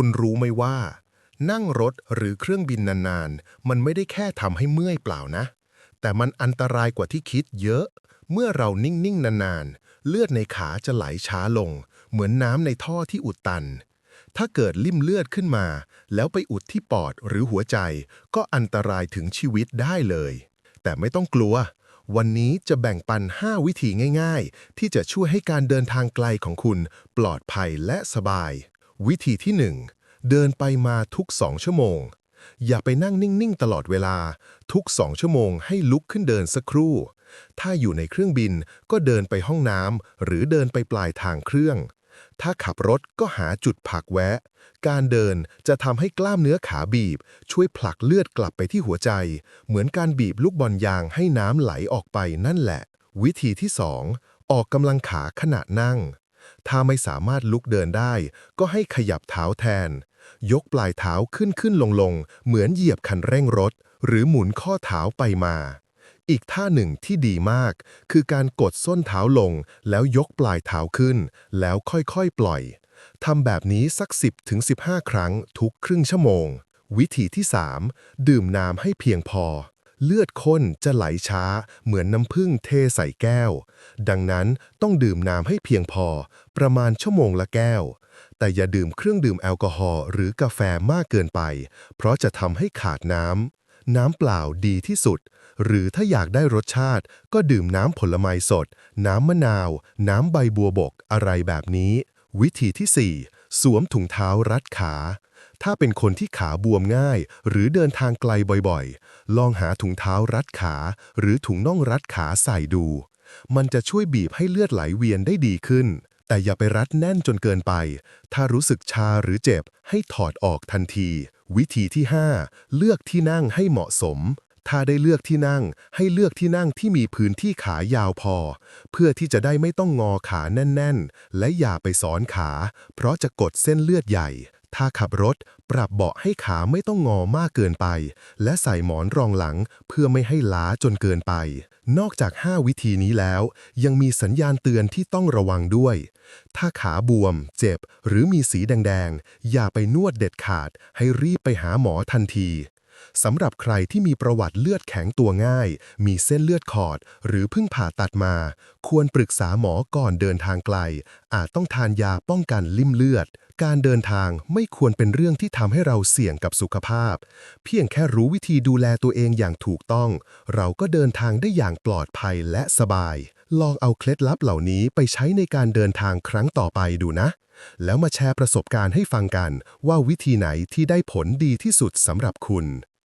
คุณรู้ไหมว่า นั่งรถหรือเครื่องบินนานๆ มันไม่ได้แค่ทำให้เมื่อยเปล่านะ แต่มันอันตรายกว่าที่คิดเยอะ เมื่อเรานิ่งๆ นานๆ เลือดในขาจะไหลช้าลง เหมือนน้ำในท่อที่อุดตัน ถ้าเกิดลิ่มเลือดขึ้นมา แล้วไปอุดที่ปอดหรือหัวใจ ก็อันตรายถึงชีวิตได้เลย แต่ไม่ต้องกลัววันนี้จะแบ่งปัน 5 วิธีง่าย ๆ ที่จะช่วยให้การเดินทางไกลของคุณปลอดภัยและสบาย วิธีที่ 1 เดินไปมาทุก2ชั่วโมง อย่าไปนั่งนิ่ง ๆ ตลอดเวลา ทุก2ชั่วโมงให้ลุกขึ้นเดินสักครู่ ถ้าอยู่ในเครื่องบินก็เดินไปห้องน้ำหรือเดินไปปลายทางเครื่อง ถ้าขับรถก็หาจุดพักแวะ การเดินจะทำให้กล้ามเนื้อขาบีบ ช่วยผลักเลือดกลับไปที่หัวใจ เหมือนการบีบลูกบอลยางให้น้ำไหลออกไปนั่นแหละ วิธีที่ 2 ออกกำลังขาขณะนั่ง ถ้าไม่สามารถลุกเดินได้ ก็ให้ขยับเท้าแทน ยกปลายเท้าขึ้นขึ้นลงลงเหมือนเหยียบคันเร่งรถ หรือหมุนข้อเท้าไปมา อีกท่าหนึ่งที่ดีมาก คือการกดส้นเท้าลง แล้วยกปลายเท้าขึ้น แล้วค่อยๆปล่อยทำแบบนี้สัก 10ถึง15 ครั้งทุกครึ่งชั่วโมง วิธีที่ 3 ดื่มน้ำให้เพียงพอ เลือดข้นจะไหลช้า เหมือนน้ำผึ้งเทใส่แก้ว ดังนั้นต้องดื่มน้ำให้เพียงพอ ประมาณชั่วโมงละแก้ว แต่อย่าดื่มเครื่องดื่มแอลกอฮอล์หรือกาแฟมากเกินไป เพราะจะทำให้ขาดน้ำ น้ำเปล่าดีที่สุด หรือถ้าอยากได้รสชาติ ก็ดื่มน้ำผลไม้สด น้ำมะนาว น้ำใบบัวบกอะไรแบบนี้ วิธีที่ 4 สวมถุงเท้ารัดขา ถ้าเป็นคนที่ขาบวมง่าย หรือเดินทางไกลบ่อยๆ ลองหาถุงเท้ารัดขา หรือถุงน่องรัดขาใส่ดู มันจะช่วยบีบให้เลือดไหลเวียนได้ดีขึ้น แต่อย่าไปรัดแน่นจนเกินไป ถ้ารู้สึกชาหรือเจ็บ ให้ถอดออกทันที วิธีที่ 5 เลือกที่นั่งให้เหมาะสม ถ้าได้เลือกที่นั่ง ให้เลือกที่นั่งที่มีพื้นที่ขายาวพอ เพื่อที่จะได้ไม่ต้องงอขาแน่น ๆ และอย่าไปซ้อนขา เพราะจะกดเส้นเลือดใหญ่ ถ้าขับรถ ปรับเบาะให้ขาไม่ต้องงอมากเกินไป และใส่หมอนรองหลัง เพื่อไม่ให้ล้าจนเกินไป นอกจาก 5 วิธีนี้แล้ว ยังมีสัญญาณเตือนที่ต้องระวังด้วย ถ้าขาบวม เจ็บ หรือมีสีแดงๆอย่าไปนวดเด็ดขาด ให้รีบไปหาหมอทันที สำหรับใครที่มีประวัติเลือดแข็งตัวง่าย มีเส้นเลือดขอด หรือเพิ่งผ่าตัดมา ควรปรึกษาหมอก่อนเดินทางไกล อาจต้องทานยาป้องกันลิ่มเลือด การเดินทางไม่ควรเป็นเรื่องที่ทำให้เราเสี่ยงกับสุขภาพ เพียงแค่รู้วิธีดูแลตัวเองอย่างถูกต้อง เราก็เดินทางได้อย่างปลอดภัยและสบาย ลองเอาเคล็ดลับเหล่านี้ไปใช้ในการเดินทางครั้งต่อไปดูนะ แล้วมาแชร์ประสบการณ์ให้ฟังกันว่าวิธีไหนที่ได้ผลดีที่สุดสำหรับคุณ